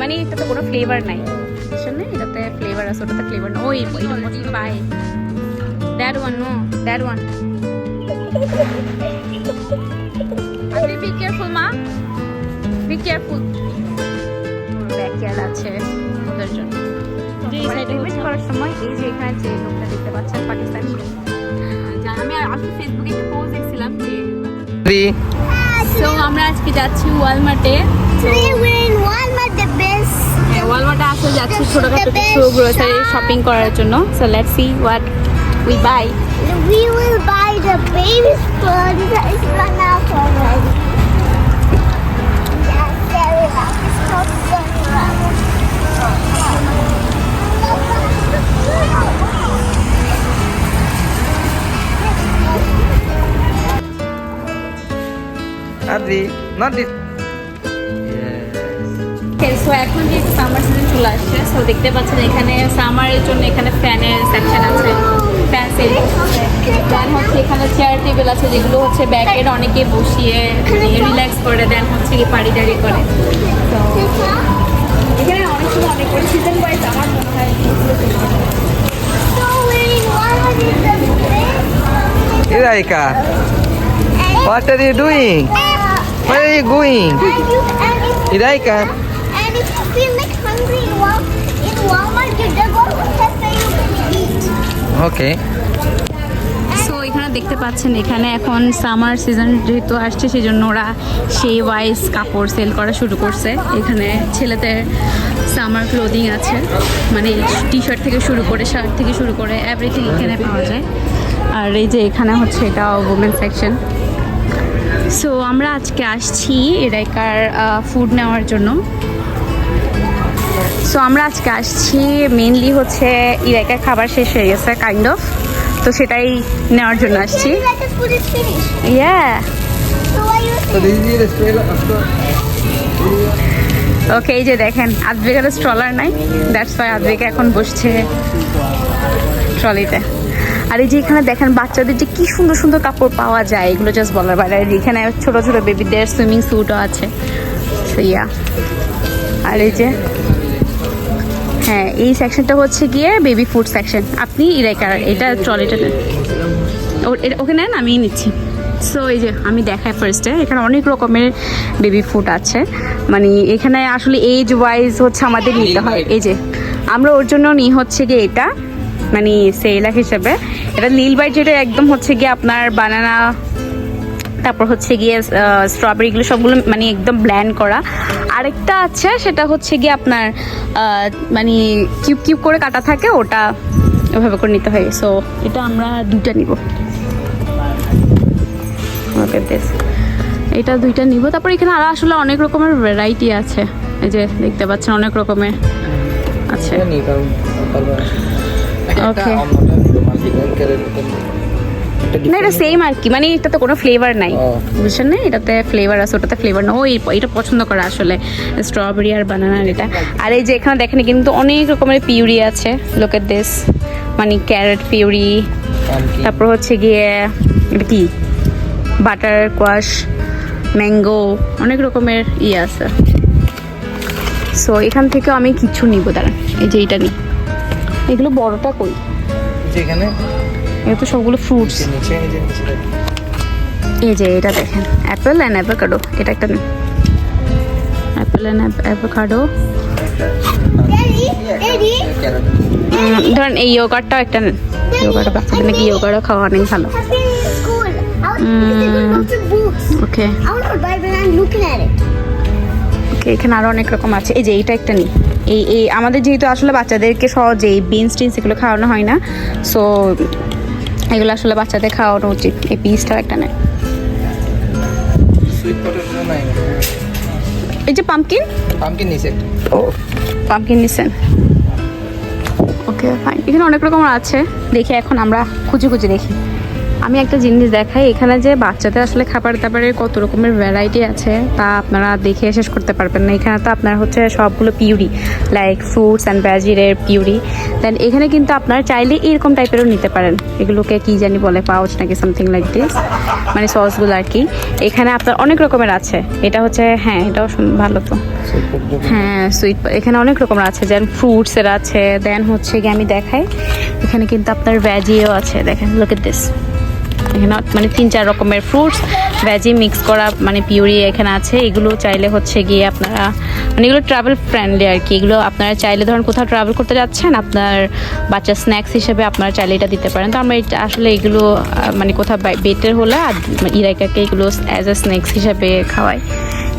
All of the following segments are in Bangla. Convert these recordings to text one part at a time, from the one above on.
মানে এটাতে কোনো ফ্লেভার নাই। শুনে এটাতে ফ্লেভার আছে ওটাতে ফ্লেভার না ওই মোটি পাই that one no that one আপনি বি কেয়ারফুল মা। বি কেয়ারফুল ব্যাকয়ার্ড আছে ওদের জন্য। পেমেন্ট করার সময় এই যে এখানে যে লোকটা দেখতে পাচ্ছেন পাকিস্তানি যা আমি আজকে ফেসবুকে একটা পোস্ট দেখছিলাম যে আমরা আজকে যাচ্ছি ওয়ালমার্টে ওয়ালমার্টে আসলে যাচ্ছি ছোটখাটো কিছু গ্রোসারি শপিং করার জন্য so let's see what we buy We will buy the baby sponge that is run out already. Yes, very loud. It's not very loud. Adri, not this. So এখন যেহেতু সামার সিজন চলে আসছে সো দেখতে পাচ্ছেন এখানে সামারের জন্য এখানে ফ্যানের সেকশন আছে ফ্যান সেল দেন হচ্ছে এখানে চেয়ার টেবিল আছে যেগুলো হচ্ছে ব্যাকের অনেকে বসিয়ে রিল্যাক্স করে দেন হচ্ছে কি পাড়ি দাঁড়ি করে। তো এখানে অনেক সময় অনেক করে সিজন ওয়াইজ আমার মনে হয়। what are you doing? Where are you going? Iraika, feel like hungry in Wal in Walmart, you just go to cafe you can eat. okay. So এখানে দেখতে পাচ্ছেন এখানে এখন সামার সিজন যেহেতু আসছে সেই জন্য ওরা সেই ওয়াইজ কাপড় সেল করা শুরু করছে। এখানে ছেলেদের সামার ক্লোদিং আছে। মানে টি শার্ট থেকে শুরু করে শার্ট থেকে শুরু করে এভরিথিং এখানে পাওয়া যায়। আর এই যে এখানে হচ্ছে এটা ওমেন সেকশন সো আমরা আজকে আসছি এরাইকার ফুড নেওয়ার জন্য। সো আমরা আজকে আসছি মেনলি হচ্ছে ইরাইকার খাবার শেষ হয়ে গেছে কাইন্ড অফ তো সেটাই নেওয়ার জন্য আসছি. ইয়া. ওকে এই যে দেখেন আদ্রিকার স্ট্রলার নাই। দ্যাটস ওয়াই আদ্রিকা এখন বসছে ট্রলিতে আর এই যে এখানে দেখেন বাচ্চাদের যে কি সুন্দর সুন্দর কাপড় পাওয়া যায় এগুলো জাস্ট বলার বাইরে। আর এখানে ছোট ছোট বেবিদের সুইমিং স্যুটও আছে। So, yeah. আর এই যে হ্যাঁ এই সেকশনটা হচ্ছে গিয়ে বেবি ফুড সেকশন আপনি ইরাইকার এটা ট্রলিটা নেন ওকে নেন আমি নিচ্ছি। সো এই যে আমি দেখাই ফার্স্টে এখানে অনেক রকমের বেবি ফুড আছে। মানে এখানে আসলে এজ ওয়াইজ হচ্ছে আমাদের নিতে হয়। এই যে আমরা ওর জন্য নিই হচ্ছে গিয়ে এটা মানে সেলাক হিসেবে। এটা নীল বাইট যেটা একদম হচ্ছে গিয়ে আপনার বানানা তারপর হচ্ছে গিয়ে স্ট্রবেরিগুলো সবগুলো মানে একদম ব্ল্যান্ড করা। আরেকটা আছে সেটা হচ্ছে গিয়ে আপনার মানে কিউব কিউব করে কাটা থাকে ওটা ওভাবে করে নিতে হয়। সো এটা আমরা দুইটা নিব। ওকে এটা দুইটা নিব। তারপর এখানে আরও আসলে অনেক রকমের ভ্যারাইটি আছে। এই যে দেখতে পাচ্ছেন অনেক রকমের আছে। Okay. না এটা সেম আর কি মানে এটাতে কোনো ফ্লেভার নাই। বুঝছেন না? এটাতে ফ্লেভার আছে ওটাতে ফ্লেভার না ওই এটা পছন্দ করে আসলে স্ট্রবেরি আর বানানার এটা। আর এই যে এখানে দেখেন কিন্তু অনেক রকমের পিউরি আছে লোকের দেশ মানে ক্যারেট পিউরি। তারপর হচ্ছে গিয়ে এটা কি? বাটার কোয়াশ ম্যাঙ্গো অনেক রকমের ইয়ে আছে। সো এখান থেকে আমি কিছু নিব দাঁড়ান। এই যে এটা নিই এগুলো বড়টা কই? যেখানে এগুলো তো সবগুলো ফ্রুটস এই যে এটা দেখেন অ্যাপেল অ্যান্ড অ্যাভোকাডো এটা একটা অ্যাপেল অ্যান্ড অ্যাভোকাডো. ধরেন এই ইয়োগার্টটাও একটা নেন ইয়োগার্ট বাচ্চাদের নাকি ইয়োগার্টও খাওয়া অনেক ভালো. ওকে. ওকে এখানে আরও অনেক রকম আছে এই যে এইটা একটা নিই এই এই আমাদের যেহেতু আসলে বাচ্চাদেরকে সহজে এই বিনস টিনস এগুলো খাওয়ানো হয় না সো এগুলো আসলে বাচ্চাদের খাওয়ানো উচিত। এই পিসটাও একটা নেয় এই যে পাম্পকিন পাম্পকিন নিছেন ও। পাম্পকিন নিছেন। ওকে ফাইন এখানে অনেক রকমের আছে। দেখি এখন আমরা খুঁজে খুঁজে দেখি। আমি একটা জিনিস দেখাই, এখানে যে বাচ্চাদের আসলে খাবার দাবারের কত রকমের ভ্যারাইটি আছে তা আপনারা দেখে শেষ করতে পারবেন না। এখানে তো আপনার হচ্ছে সবগুলো পিউরি লাইক ফ্রুটস অ্যান্ড ভ্যাজিরের পিউরি। দেন এখানে কিন্তু আপনারা চাইলে এরকম টাইপেরও নিতে পারেন। এগুলোকে কি জানি বলে, পাউচ নাকি সামথিং লাইক দিস মানে সসগুলো আর কি। এখানে আপনার অনেক রকমের আছে। এটা হচ্ছে হ্যাঁ এটাও ভালো তো। হ্যাঁ সুইট এখানে অনেক রকমের আছে। যেমন ফ্রুটসের আছে। দেন হচ্ছে গিয়ে আমি দেখাই, এখানে কিন্তু আপনার ভ্যাজিও আছে। দেখেন লোক দিস এখানে মানে তিন, চার রকমের ফ্রুটস ভ্যাজি মিক্স করা মানে পিউরি এখানে আছে। এগুলো চাইলে হচ্ছে গিয়ে আপনারা মানে এগুলো ট্রাভেল ফ্রেন্ডলি আর কি। এগুলো আপনারা চাইলে ধরুন কোথাও ট্রাভেল করতে যাচ্ছেন, আপনার বাচ্চার স্ন্যাক্স হিসেবে আপনারা চাইলে এটা দিতে পারেন। তো আমরা আসলে এগুলো মানে কোথাও বেটার হলে আর ইরাইকাকে এগুলো অ্যাজ এ স্ন্যাক্স হিসাবে খাওয়াই।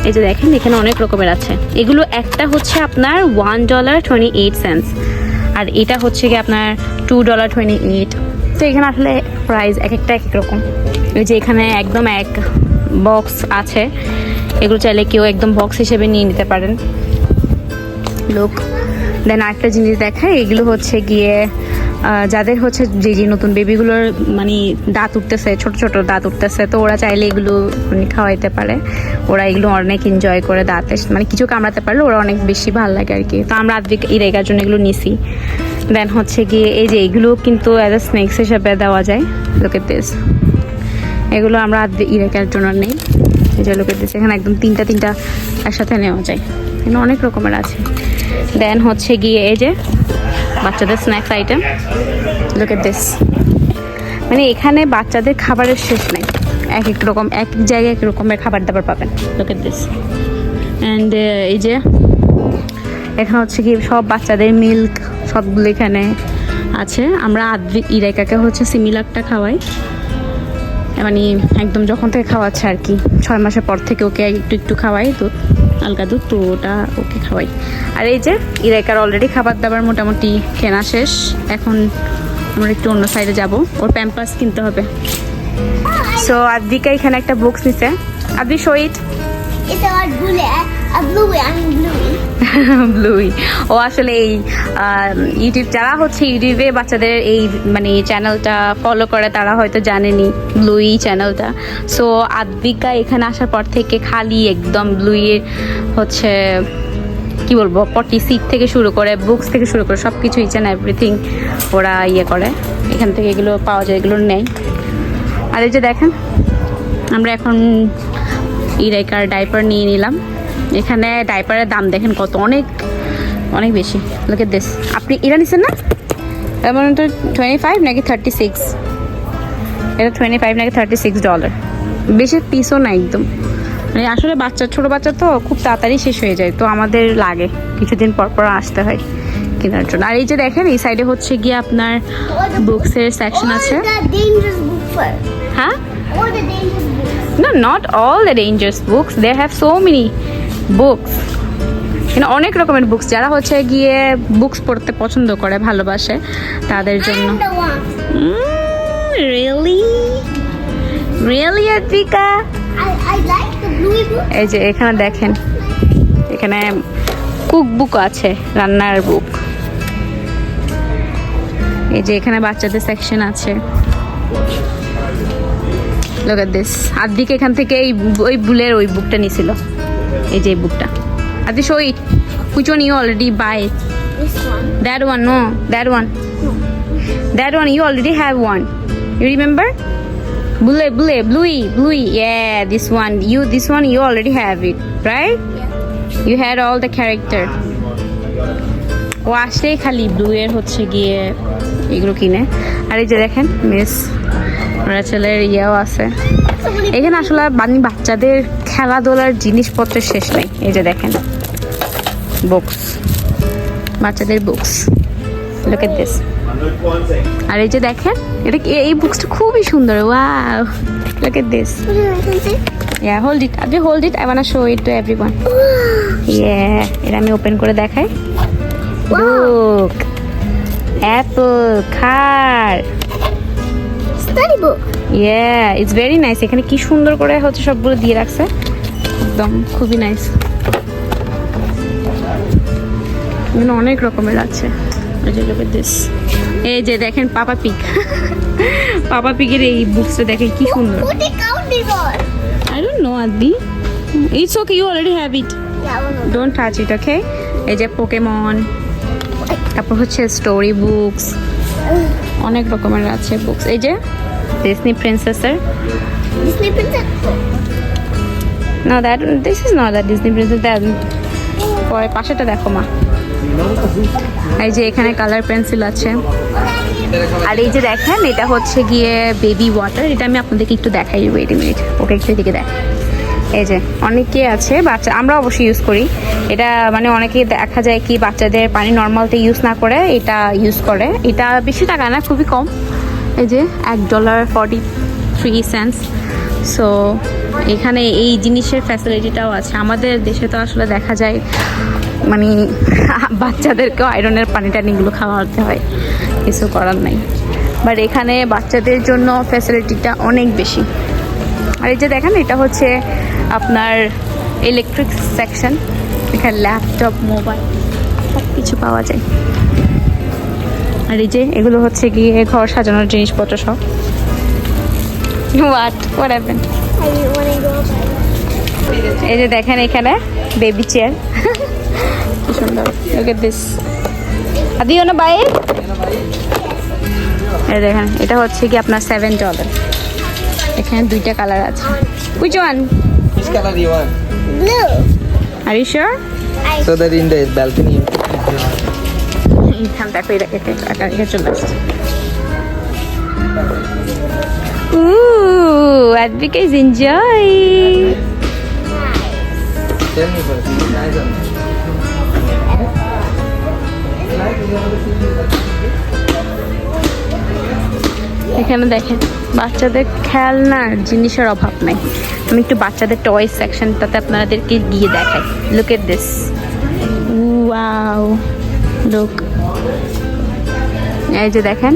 এই যে দেখেন, এখানে অনেক রকমের আছে। এগুলো একটা হচ্ছে আপনার one dollar twenty eight cents আর এটা হচ্ছে কি আপনার টু ডলার টোয়েন্টি এইট তো এখানে আসলে প্রাইস এক একটা এক রকম। এই যে এখানে একদম এক বক্স আছে। এগুলো চাইলে কেউ একদম বক্স হিসেবে নিয়ে নিতে পারেন। লোক দেন আরেকটা জিনিস দেখায় এগুলো হচ্ছে গিয়ে যাদের হচ্ছে যে যে নতুন বেবিগুলোর মানে দাঁত উঠতেছে, ছোট ছোট দাঁত উঠতেছে, তো ওরা চাইলে এগুলো মানে খাওয়াইতে পারে। ওরা এগুলো অনেক এনজয় করে দাঁতে মানে কিছু কামড়াতে পারলে ওরা অনেক বেশি ভালো লাগে আর কি। তো আমরা আজকে ইরেগার জন্য এগুলো নিছি। দেন হচ্ছে গিয়ে এই যে এগুলো কিন্তু অ্যাজ এ স্ন্যাক্স হিসাবে দেওয়া যায়। লোকের দেশ এগুলো আমরা ইরেকার জন্য নেই। এই যে লোকের দেশ এখানে একদম তিনটা তিনটা একসাথে নেওয়া যায়। এখানে অনেক রকমের আছে। দেন হচ্ছে গিয়ে এই যে বাচ্চাদের স্ন্যাক্স আইটেম লোকের দিস মানে এখানে বাচ্চাদের খাবারের শেষ নেই। এক এক রকম, এক এক জায়গায় এক রকমের খাবার দাবার পাবেন। লোকের দেশ অ্যান্ড এই যে এখানে হচ্ছে কি সব বাচ্চাদের মিল্ক সবগুলো এখানে আছে। আমরা আদ্রিক ইরাইকাকে হচ্ছে সিমিলারটা খাওয়াই। মানে একদম যখন থেকে খাওয়াচ্ছে আর কি। ছয় মাসের পর থেকে ওকে একটু একটু খাওয়াই দুধ, আলগা দুধ, তো ওটা ওকে খাওয়াই। আর এই যে ইরাইকার অলরেডি খাবার দাবার মোটামুটি কেনা শেষ। এখন আমরা একটু অন্য সাইডে যাব। ওর প্যাম্পাস কিনতে হবে। সো আদ্রিকা এখানে একটা বুকস নিছে। আদ্রি শহীদ ব্লুই ও আসলে এই ইউটিউব যারা হচ্ছে ইউটিউবে বাচ্চাদের এই মানে চ্যানেলটা ফলো করে, তারা হয়তো জানেনি ব্লুই চ্যানেলটা সো আদ্বিকা এখানে আসার পর থেকে খালি একদম ব্লুইয়ের হচ্ছে, কি বলব পটি সিট থেকে শুরু করে বুকস থেকে শুরু করে সব কিছু ইচ অ্যান্ড এভরিথিং ওরা ইয়ে করে। এখান থেকে এগুলো পাওয়া যায়, এগুলো নেই আর এই যে দেখেন, আমরা এখন ইরাইকার ডাইপার নিয়ে নিলাম। এখানে ডাইপারের দাম দেখেন কত? অনেক অনেক বেশি। লোকের দেশ আপনি এটা নিচ্ছেন না? এমন তো টোয়েন্টি ফাইভ নাকি থার্টি সিক্স এটা টোয়েন্টি ফাইভ নাকি থার্টি সিক্স ডলার বেশি পিসও না একদম। মানে আসলে বাচ্চা ছোটো বাচ্চা তো খুব তাড়াতাড়ি শেষ হয়ে যায় তো আমাদের লাগে। কিছুদিন পর পর আসতে হয় কেনার জন্য। আর এই যে দেখেন এই সাইডে হচ্ছে গিয়ে আপনার বুকসের সেকশন আছে. হ্যাঁ. No, not all the dangerous books. They have so many You know, অনেক রকমের বুকস যারা হচ্ছে গিয়ে বুকস পড়তে পছন্দ করে ভালোবাসে তাদের জন্য. Really really book. এই যে এখানে দেখেন। এখানে কুক বুক আছে রান্নার বুক এই যে এখানে বাচ্চাদের সেকশন আছে। লোক দিস আদিকে এখান থেকে এই ওই বুলের ওই বুকটা নিছিল। এই যে বুকটা Adi show it which one you already buy This one. That one no that one that one you already have one you remember Blue, blue, bluey, bluey. Yeah, this one. You, this one, you already have it, right? You had all the character. ও আসলেই খালি ব্লু এর হচ্ছে গিয়ে এগুলো কিনে আর এই যে দেখেন মিস রেচেলের ইয়েও আছে। এখানে আসলে মানে বাচ্চাদের খেলাধুলার জিনিসপত্রের শেষ নেই। এই যে দেখেন। বুকস বাচ্চাদের বুকস লোক এট দিস আর এই যে দেখেন এটা এই বুকসটা খুবই সুন্দর। Wow look at this? Yeah hold it আপনি hold it I want show it to everyone yeah এটা আমি ওপেন করে দেখাই। লুক অ্যাপল খার Book. Yeah it's very nice এখানে কি সুন্দর করে হচ্ছে সবগুলো দিয়ে রাখছে। একদম খুবই নাইস এখানে অনেক রকমের আছে। এই যে দেখেন পাপা পিক পাপা পিকের এই বুকসটা দেখেন কি সুন্দর? I don't know Adi it's okay you already have it don't touch it okay এই যে পোকেমন তারপর হচ্ছে স্টোরি বুকস অনেক রকমের আছে বুকস এই যে ডিসনি প্রিন্সেসের Disney princess. না that this is not that Disney princess that পরে পাশেটা দেখো মা। এই যে এখানে কালার পেন্সিল আছে। আর এই যে দেখেন এটা হচ্ছে গিয়ে বেবি ওয়াটার এটা আমি আপনাদেরকে একটু দেখাই ওয়েট মিনিট ওকে একটু দিকে দেখ। এই যে অনেকে আছে, বাচ্চা, আমরা অবশ্যই ইউজ করি। এটা মানে অনেকে দেখা যায় কি বাচ্চাদের পানি নর্মালতে ইউজ না করে, এটা ইউজ করে। এটা বেশি টাকা না, খুবই কম। এই যে, এক dollar forty three cents so এখানে এই জিনিসের ফ্যাসিলিটিটাও আছে। আমাদের দেশে তো আসলে দেখা যায় মানে বাচ্চাদেরকেও আয়রনের পানি টানিগুলো খাওয়াতে হয়। কিছু করার নাই। বাট এখানে বাচ্চাদের জন্য ফ্যাসিলিটিটা অনেক বেশি। আর এই যে দেখেন, এটা হচ্ছে আপনার ইলেকট্রিক সেকশন এখানে ল্যাপটপ মোবাইল সব কিছু পাওয়া যায়। আর এই যে, এগুলো হচ্ছে গিয়ে ঘর সাজানোর জিনিসপত্র সব। What happen. এই যে দেখেন এখানে বেবি চেয়ার কি সুন্দর। লুক না বাই দেখেন, এটা হচ্ছে কি আপনার সেভেন ডলার এখানে দুইটা কালার আছে। Which one color you want? Blue. Are you sure I So that in the balcony. এখানে দেখো এটা এটা এটা এটা চলে আসছে Ooh, Advika is enjoying. Tell me first. Nice or not? এখানে দেখেন বাচ্চাদের খেলনার জিনিসের অভাব নাই আমি একটু বাচ্চাদের টয় সেকশনটাতে আপনাদেরকে গিয়ে দেখাই। Look at this wow look এই যে দেখেন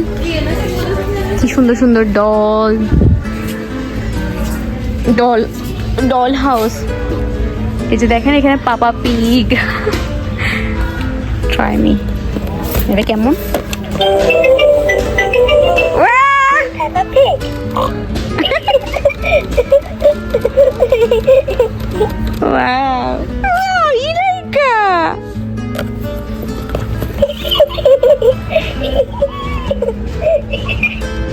কি সুন্দর সুন্দর ডল ডল ডল হাউস এই যে দেখেন এখানে পাপা পিগ ট্রাই মি এটা কেমন? Wow. Wow, Ilaika.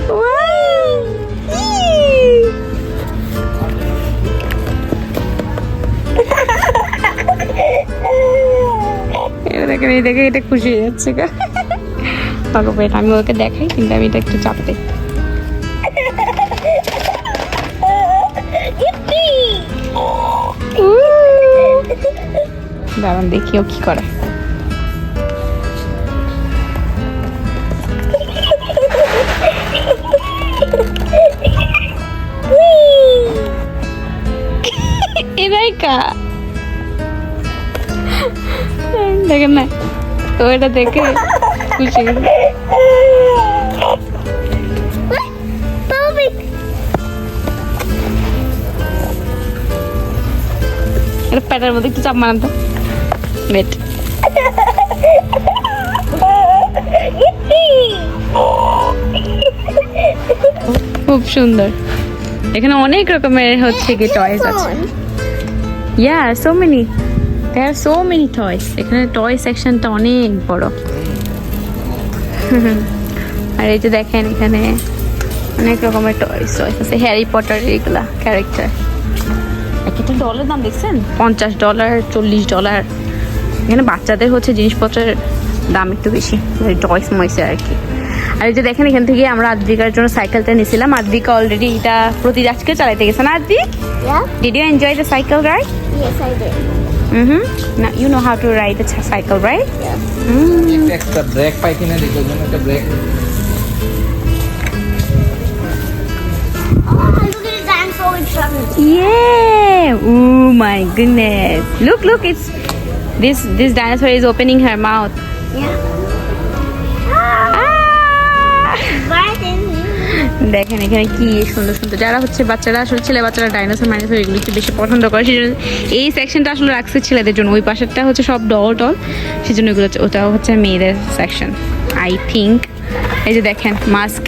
Wow. Yee. এবার দেখেন এই দেখে এটা খুশি হয়ে যাচ্ছে গা পাগো পেট আমি ওকে দেখাই কিন্তু আমি এটা একটু চাপতে Yippee! দাঁড়ান, দেখি ও কি করে। এরাইকা দেখেন না তো এটা দেখে খুশি. এটা প্যাটার মধ্যে একটু চাপ মারান তো। Yippee! খুব সুন্দর। এখানে অনেক রকমের হচ্ছে কি টয়েস আছে. Yeah so many there so many toys এখানে টয় সেকশনটা অনেক বড়। আর এই যে দেখেন এখানে অনেক রকমের টয়স টয়স আছে। হ্যারি পটার এইগুলা ক্যারেক্টার এক একটা ডলার দাম দেখছেন? পঞ্চাশ ডলার চল্লিশ ডলার এখানে বাচ্চাদের হচ্ছে জিনিসপত্রের দাম একটু বেশি টয়স ময়সে আর কি আর এই যে দেখেন এখান থেকে আমরা আদ্রিকার জন্য সাইকেলটা নিয়েছিলাম আদ্রিকা অলরেডি এটা প্রতি আজকে চালাইতে গেছে না Adri Yeah? Did you enjoy the cycle ride Yes, I did. Mm-hmm. Now you know how to ride ch- cycle, right? Yes. Mm. Extra brake পাই কিনা দেখো যেন একটা brake Oh. Yeah. Oh my goodness. Look, look. It's this this dinosaur is opening her mouth. Yeah. Ah! দেখেন এখানে কি সুন্দর সুন্দর যারা হচ্ছে বাচ্চারা আসলে ছেলে বাচ্চারা ডাইনোসর মাইনোসর এগুলো একটু বেশি পছন্দ করে সেই জন্য এই সেকশনটা আসলে রাখছে ছেলেদের জন্য ওই পাশেরটা হচ্ছে সব ডল টল সেই জন্য এগুলো হচ্ছে- ওটা হচ্ছে মেয়েদের সেকশন আই থিঙ্ক এই যে দেখেন mask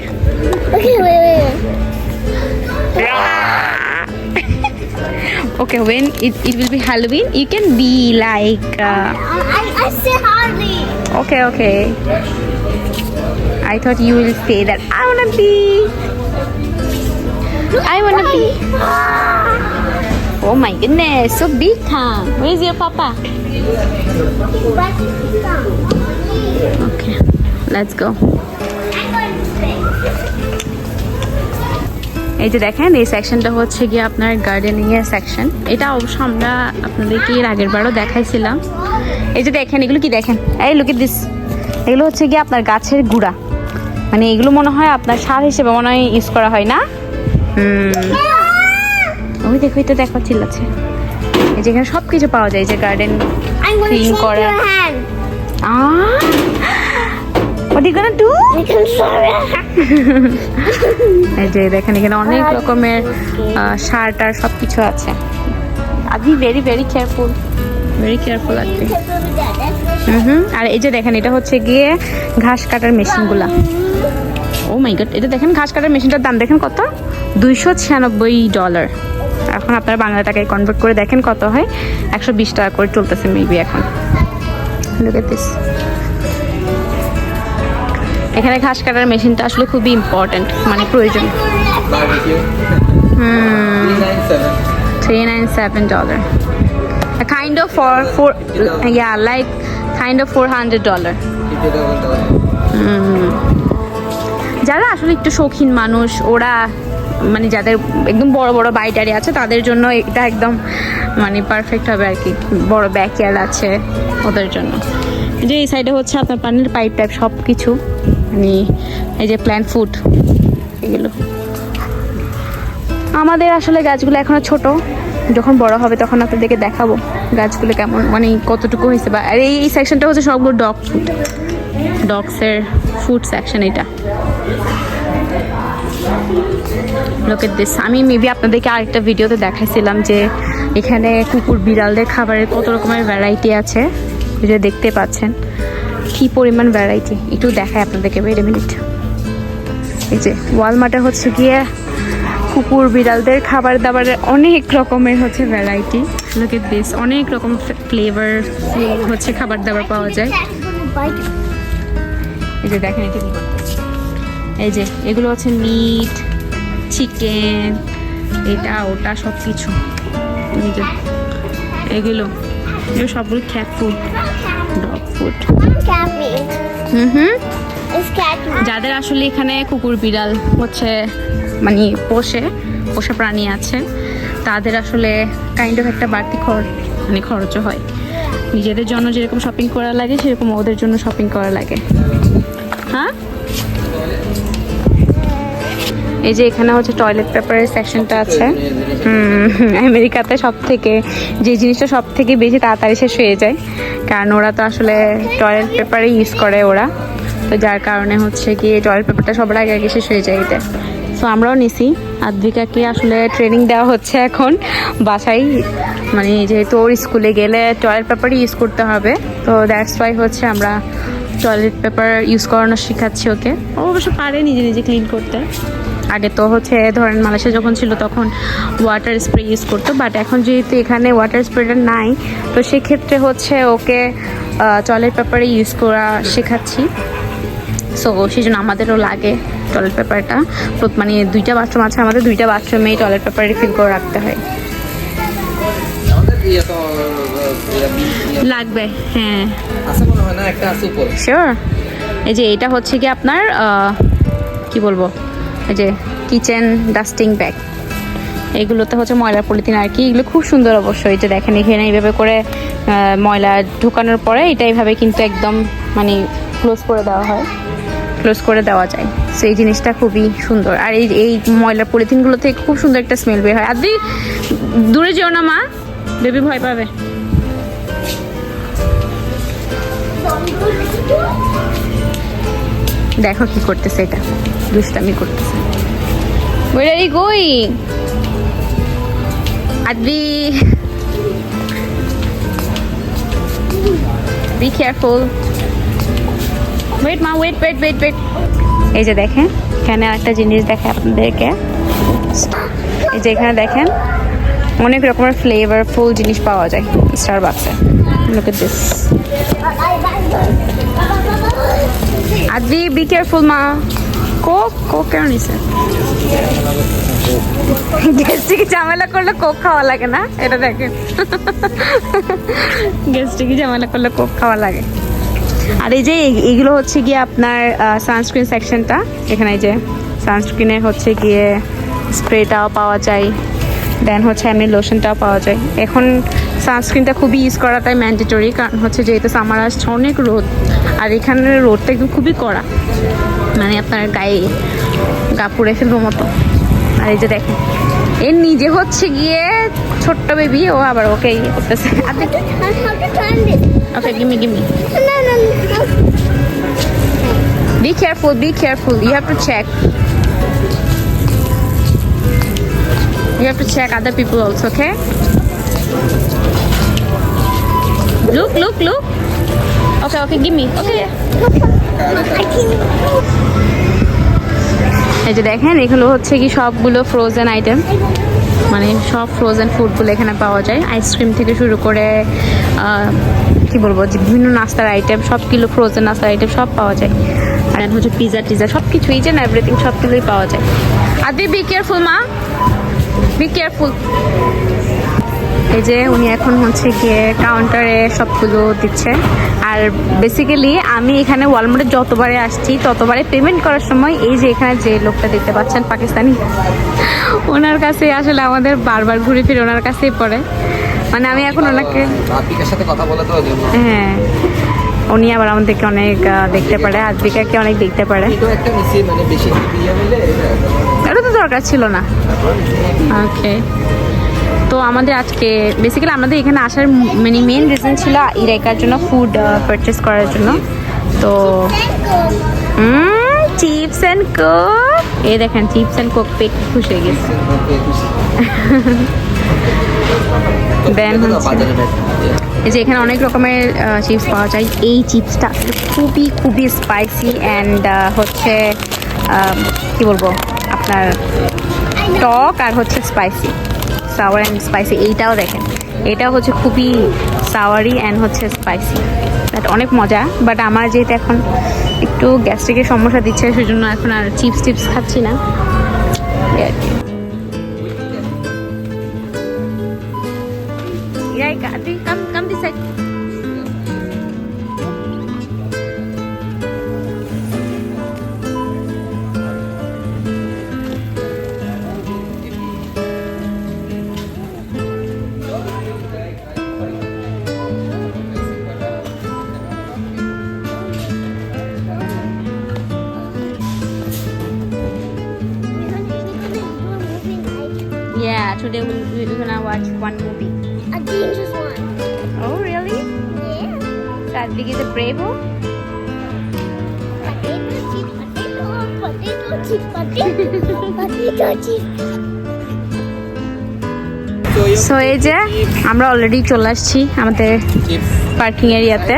Okay, when it, it will be halloween you can be like uh, I, I say Harley. okay okay. I thought you will say that i wanna be. I wanna be. oh my goodness so big huh? Where's your papa? Okay let's go এই যে দেখেন এই সেকশনটা হচ্ছে গিয়ে আপনার গার্ডেনিং এর সেকশন এটা অবশ্য আমরা আপনাদেরকে এর আগের বারও দেখাইছিলাম। এই যে দেখেন এগুলো কি দেখেন? এই লুক দিস এগুলো হচ্ছে গিয়ে আপনার গাছের গুঁড়া। মানে এগুলো মনে হয় আপনার সার হিসেবে মনে হয় ইউজ করা হয় না? ওই দেখো এটা দেখো চিল্লাচ্ছে। এই যে এখানে সব কিছু পাওয়া যায় যে গার্ডেন করা। What are you gonna do? এই যে দেখেন এখানে অনেক রকমের সার টার সব কিছু আছে আপনি very very careful very careful আপনি হুম হুম আর এই যে দেখেন এটা হচ্ছে গিয়ে ঘাস কাটার মেশিনগুলা। ও মাই গড এটা দেখেন ঘাস কাটার মেশিনটার দাম দেখেন কত? দুইশো ছিয়ানব্বই ডলার এখন আপনারা বাংলা টাকায় কনভার্ট করে দেখেন কত হয়। একশো বিশ টাকা করে চলতেছে মেবি এখন। Look at this. এখানে ঘাস কাটার মেশিনটা আসলে খুবই ইম্পর্ট্যান্ট মানে প্রয়োজন Barbecue. 397. three nine seven dollar. A kind of for four yeah, like kind of four hundred dollar. Fifty double dollar. যারা আসলে একটু শৌখিন মানুষ, ওরা মানে যাদের একদম বড় বড় বাইটারি আছে, তাদের জন্য এটা একদম মানে পারফেক্ট হবে আর কি বড় ব্যাকয়ার্ড আছে ওদের জন্য যে এই সাইডে হচ্ছে আপনার পানির পাইপ টাইপ সব কিছু মানে এই যে প্ল্যান্ট ফুড এগুলো। আমাদের আসলে গাছগুলো এখনও ছোট। যখন বড় হবে তখন আপনাদেরকে দেখাবো গাছগুলো কেমন মানে কতটুকু হয়েছে বা আর এই সেকশনটা হচ্ছে সবগুলো ডগ ফুড ডগসের ফুড সেকশন এটা। লোকের দেশ আমি মেবি আপনাদেরকে আরেকটা ভিডিওতে দেখাইছিলাম যে এখানে কুকুর বিড়ালদের খাবারের কত রকমের ভ্যারাইটি আছে। যে দেখতে পাচ্ছেন। কি পরিমাণ ভ্যারাইটি একটু দেখায় আপনাদেরকে ওয়েট মিনিট এই যে, ওয়ালমার্টে হচ্ছে গিয়ে কুকুর বিড়ালদের খাবার দাবারের অনেক রকমের হচ্ছে ভ্যারাইটি লোক দিস অনেক রকম ফ্লেভার হচ্ছে খাবার দাবার পাওয়া যায়। এই যে দেখেন এটা এই যে, এগুলো হচ্ছে মিট চিকেন এটা, ওটা সব কিছু এগুলো এগুলো সবগুলো খ্যাট ফুড ফুড হুম হুম. যাদের আসলে এখানে কুকুর বিড়াল হচ্ছে মানে পোষে পোষা প্রাণী আছে তাদের আসলে কাইন্ড অফ একটা বাড়তি খরচ মানে খরচও হয়। নিজেদের জন্য যেরকম শপিং করা লাগে সেরকম ওদের জন্য শপিং করা লাগে। হ্যাঁ? এই যে এখানে হচ্ছে টয়লেট পেপারের সেকশনটা আছে। আমেরিকাতে সব থেকে যে জিনিসটা সব থেকে বেশি তাড়াতাড়ি শেষ হয়ে যায় কারণ ওরা তো আসলে টয়লেট পেপারে ইউজ করে ওরা। তো যার কারণে হচ্ছে কি টয়লেট পেপারটা সবার আগে আগে শেষ হয়ে যায় এতে। সো আমরাও নিছি। আদ্রিকাকে আসলে ট্রেনিং দেওয়া হচ্ছে এখন। বাসায় মানে যেহেতু ওর স্কুলে গেলে টয়লেট পেপারই ইউজ করতে হবে। তো দ্যাটস ওয়াই হচ্ছে আমরা টয়লেট পেপার ইউজ করানো শেখাচ্ছি ওকে। ও অবশ্য পারে নিজে নিজে ক্লিন করতে। আগে তো হচ্ছে ধরেন মালয়েশিয়া যখন ছিল তখন ওয়াটার স্প্রে ইউজ করতো বাট এখন যেহেতু এখানে ওয়াটার স্প্রেটা নাই তো সেক্ষেত্রে হচ্ছে ওকে টয়লেট পেপারে ইউজ করা শেখাচ্ছি। সো সেই জন্য আমাদেরও লাগে টয়লেট পেপারটা। মানে দুইটা বাথরুম আছে আমাদের দুইটা বাথরুমেই টয়লেট পেপার রিফিল করে রাখতে হয়। ইয়ে ইয়ে, ইয়ে, লাগবে হ্যাঁ। শিওর এই যে এটা হচ্ছে কি আপনার কি বলব? এই যে কিচেন ডাস্টিং ব্যাগ এগুলোতে হচ্ছে ময়লা পলিথিন আর কি, এগুলো খুব সুন্দর অবশ্যই। যে দেখেন, এখানে এইভাবে করে ময়লা ঢুকানোর পরে এটা এইভাবে কিন্তু একদম মানে ক্লোজ করে দেওয়া হয়। ক্লোজ করে দেওয়া যায়। সো এই জিনিসটা খুবই সুন্দর। আর এই এই ময়লা পলিথিনগুলো থেকে খুব সুন্দর একটা স্মেল বের হয়। আদি, দূরে যেও না মা। বেবি ভয় পাবে। দেখো কি করতেছে এটা। দুষ্টামি করতেছে you going? Advi. Be careful. Wait, ma, wait, wait, wait, wait. এই যে দেখেন এখানে একটা জিনিস দেখে আপনাদেরকে এই যে এখানে দেখেন অনেক রকমের ফ্লেভারফুল জিনিস পাওয়া যায় স্টার বাক্সে look this Adi be careful মা কোক কোক কেন নিছে? গেস্টিকে ঝামেলা করলে কোক খাওয়া লাগে না? এটা দেখেন। গেস্টিকে ঝামেলা করলে কোক খাওয়া লাগে। আর এই যে এইগুলো হচ্ছে গিয়ে আপনার সানস্ক্রিন সেকশনটা এখানে যে সানস্ক্রিনের হচ্ছে গিয়ে স্প্রেটাও পাওয়া যায়। দেন হচ্ছে এমনি লোশনটাও পাওয়া যায়। এখন সানস্ক্রিনটা খুবই ইউজ করাটাই ম্যান্ডেটরি কারণ হচ্ছে যেহেতু সামার আসছে, অনেক রোদ। আর এখানের রোদটা একদম খুবই কড়া। মানে আপনার গায়ে গা পুড়ে ফেলব মতো। আর এই যে দেখেন এর নিজে হচ্ছে গিয়ে ছোট্ট বেবি ও আবার ওকে ইয়ে করতেছে। Okay gimme gimme be careful be careful you have to check you have to check other people also okay look look look okay okay gimme okay এই যে দেখেন, এগুলো হচ্ছে কি সবগুলো ফ্রোজেন আইটেম মানে সব ফ্রোজেন ফুডগুলো এখানে পাওয়া যায়। আইসক্রিম থেকে শুরু করে কি বলব, যে বিভিন্ন নাস্তার আইটেম সব কিলো ফ্রোজেন নাস্তার আইটেম সব পাওয়া যায়। আর এখন হচ্ছে পিজা টিজা সব কিছু যে এভরিথিং সব কিছুই পাওয়া যায়। আদি বি কেয়ারফুল মা। বি কেয়ারফুল এই যে উনি এখন হচ্ছে গিয়ে কাউন্টারে সবগুলো দিচ্ছে। আর বেসিক্যালি আমি এখানে ওয়ালমার্টে যতবারে আসছি ততবারে পেমেন্ট করার সময় এই যে এখানে যে লোকটা দেখতে পাচ্ছেন পাকিস্তানি ওনার কাছে আসলে আমাদের বারবার ঘুরে ফিরে ওনার কাছেই পড়ে। মানে আমি এখন ওনাকে সাথে কথা বলে তো হ্যাঁ উনি আবার আমাদেরকে অনেক দেখতে পারে আজবিকাকে অনেক দেখতে পারে। মানে এটা তো দরকার ছিল না। ওকে তো আমাদের আজকে বেসিক্যালি আমাদের এখানে আসার মানে মেন রিজন ছিল ইরাইকার জন্য ফুড পারচেস করার জন্য। তো চিপস অ্যান্ড কোক এ দেখেন চিপস অ্যান্ড কোক পেট খুশি হয়ে গেছে। দেন এই যে এখানে অনেক রকমের চিপস পাওয়া যায়। এই চিপসটা খুবই খুবই স্পাইসি অ্যান্ড হচ্ছে কি বলব, আপনার টক আর হচ্ছে স্পাইসি সাওয়ার অ্যান্ড স্পাইসি এইটাও দেখেন। এটা হচ্ছে খুবই সাওয়ারি অ্যান্ড হচ্ছে স্পাইসি বাট অনেক মজা বাট আমার যেহেতু এখন একটু গ্যাস্ট্রিকের সমস্যা দিচ্ছে সেজন্য এখন আর চিপস টিপস খাচ্ছি না। Come come, come this side. Today we, we're gonna watch one movie. A dangerous one. Oh, really? Yeah. Sadvik is a bravo? Potato chip, potato, potato chip, potato, potato chip. So এই যে আমরা অলরেডি চলে আসছি আমাদের পার্কিং এরিয়াতে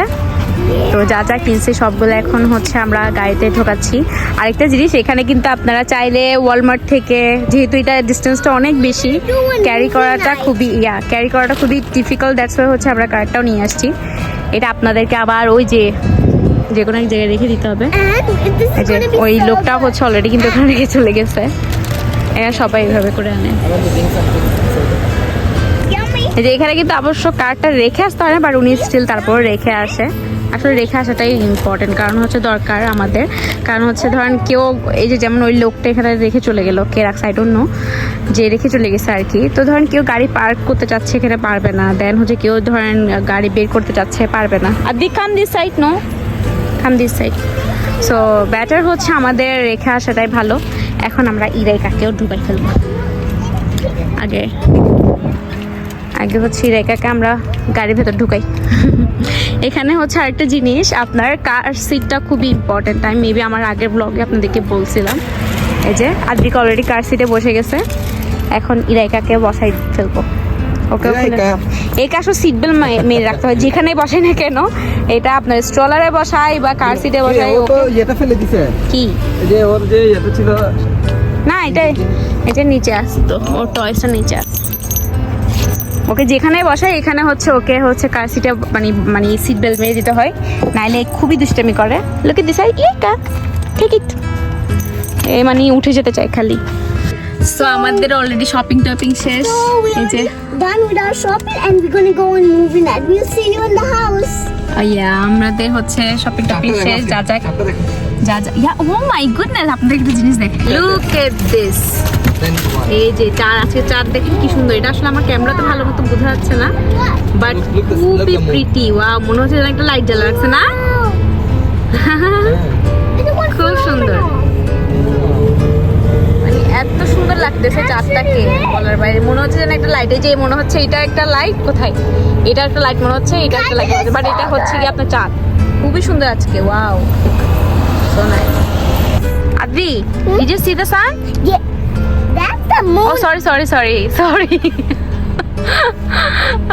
তো যা যা কিনছি সবগুলো এখন হচ্ছে আমরা গাড়িতে ঢোকাচ্ছি। আরেকটা জিনিস, এখানে কিন্তু আপনারা চাইলে ওয়ালমার্ট থেকে, যেহেতু এটা ডিস্টেন্সটা অনেক বেশি ক্যারি করাটা খুবই, ইয়া ক্যারি করাটা খুবই ডিফিকাল্ট দ্যাটস ওয়াই হচ্ছে আমরা কার্ডটাও নিয়ে আসছি। এটা আপনাদেরকে আবার ওই যে যে কোনো এক জায়গায় রেখে দিতে হবে। ওই লোকটাও হচ্ছে অলরেডি কিন্তু ওখানে রেখে চলে গেছে। এরা সবাই এভাবে করে আনে। যে এখানে কিন্তু অবশ্য কার্ডটা রেখে আসতে হয় না বাট উনি স্টিল তারপর রেখে আসে। আসলে রেখে আসাটাই ইম্পর্টেন্ট কারণ হচ্ছে দরকার আমাদের। কারণ হচ্ছে ধরেন কেউ এই যে যেমন ওই লোকটা এখানে রেখে চলে গেলো কে রাখ সাইড অন্য যে রেখে চলে গেছে আর কি। তো ধরেন কেউ গাড়ি পার্ক করতে চাচ্ছে এখানে পারবে না দেন হচ্ছে কেউ ধরেন গাড়ি বের করতে চাচ্ছে পারবে না। আর the come this side no come this side so batter হচ্ছে আমাদের রেখে আসাটাই ভালো। এখন আমরা ইরাই কাকেও ডুবাই ফেলব। আগে আগে হচ্ছে রেখাকে আমরা গাড়ির ভেতর ঢুকাই। এখানে হচ্ছে আরেকটা জিনিস আপনার কার সিটটা খুবই ইম্পর্টেন্ট আমি মেবি আমার আগের ব্লগে আপনাদেরকে বলছিলাম। এই যে আদ্রিক অলরেডি কার সিটে বসে গেছে। এখন ইরাইকাকে বসাই ফেলব। ওকে এই কাশো সিট বেল্ট মেরে রাখতে হয়। যেখানে বসে না কেন এটা আপনার স্ট্রলারে বসাই বা কার সিটে বসাই ও ইয়েটা ফেলে দিছে। কি? যে ওর যে ইয়েটা ছিল না এটা এটা নিচে আসতো ওর টয়সটা নিচে আসতো ওকে যেখানে বসাই এখানে হচ্ছে ওকে হচ্ছে কার সিটে মানে মানে সিট বেল্ট মেরে দিতে হয় নাইলে খুবই দুষ্টামি করে লোকে দিস ইয়ে কা ঠিক ইট এ মানে উঠে যেতে চায় খালি সো আমাদের অলরেডি শপিং টপিং শেষ এই যে done with our shopping and we're gonna go on movie night. We'll see you in the house. ইয়া আমাদের হচ্ছে শপিং টপিং শেষ যা যা। যা যা ইয়া ও মাই গুডনেস আপনাদের একটা জিনিস দেখেন লুক এট দিস এই যে চার আজকে চার দেখেন কি সুন্দর। এটা আসলে আমার ক্যামেরাতে ভালো মতো বোঝা যাচ্ছে না। বাট খুবই প্রিটি ওয়া মনে হচ্ছে যেন একটা লাইট জ্বালা রাখছে না? খুব সুন্দর। মানে এত সুন্দর লাগতেছে চাঁদটাকে বলার বাইরে। মনে হচ্ছে যেন একটা লাইট এই যে মনে হচ্ছে এটা একটা লাইট কোথায়? এটা একটা লাইট মনে হচ্ছে এটা একটা লাইট বাট এটা হচ্ছে কি আপনার চাঁদ। খুবই সুন্দর আজকে। Wow so nice. Advi, hmm? did you hmm? see the sun? Yeah. That's the moon. Oh, sorry, sorry, sorry, sorry.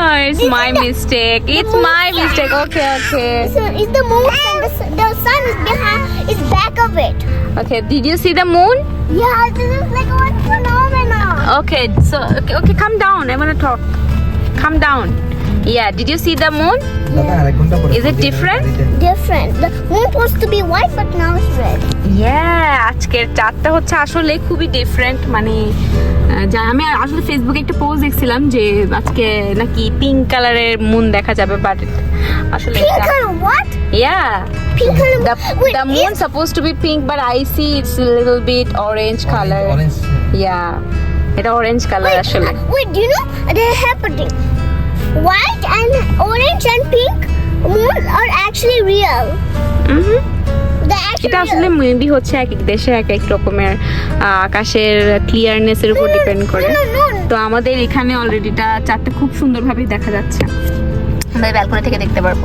oh, it's this my mistake. The, it's the my moon. mistake. Okay, okay. So it's the moon and the, the sun is behind, It's back of it. Okay, did you see the moon? Yeah, this is like a phenomenon. Okay, so okay, okay, come down. I wanna talk. Come down. Yeah, did you see the moon? পরে Is it different? Different. The moon supposed to be white, but now it's red. Yeah, আজকের চাঁদটা হচ্ছে আসলে খুবই ডিফারেন্ট মানে যা আমি আসলে ফেসবুকে একটা পোস্ট দেখছিলাম যে আজকে নাকি পিঙ্ক কালারের মুন দেখা যাবে বাট আসলে Pink এটা- color what? Yeah. Pink color. The, the moon is- supposed to be pink, but I see it's a little bit orange color. Orange. Yeah. এটা orange color আসলে wait, do you know they're happening? White and orange and pink moon are actually real. Mm-hmm. actually এটা আসলে. মেবি হচ্ছে এক এক দেশে এক এক রকমের আকাশের ক্লিয়ারনেসের উপর ডিপেন্ড করে. তো আমাদের এখানে অলরেডিটা চারটে খুব সুন্দরভাবে দেখা যাচ্ছে আমরা ব্যালকনি থেকে দেখতে পারব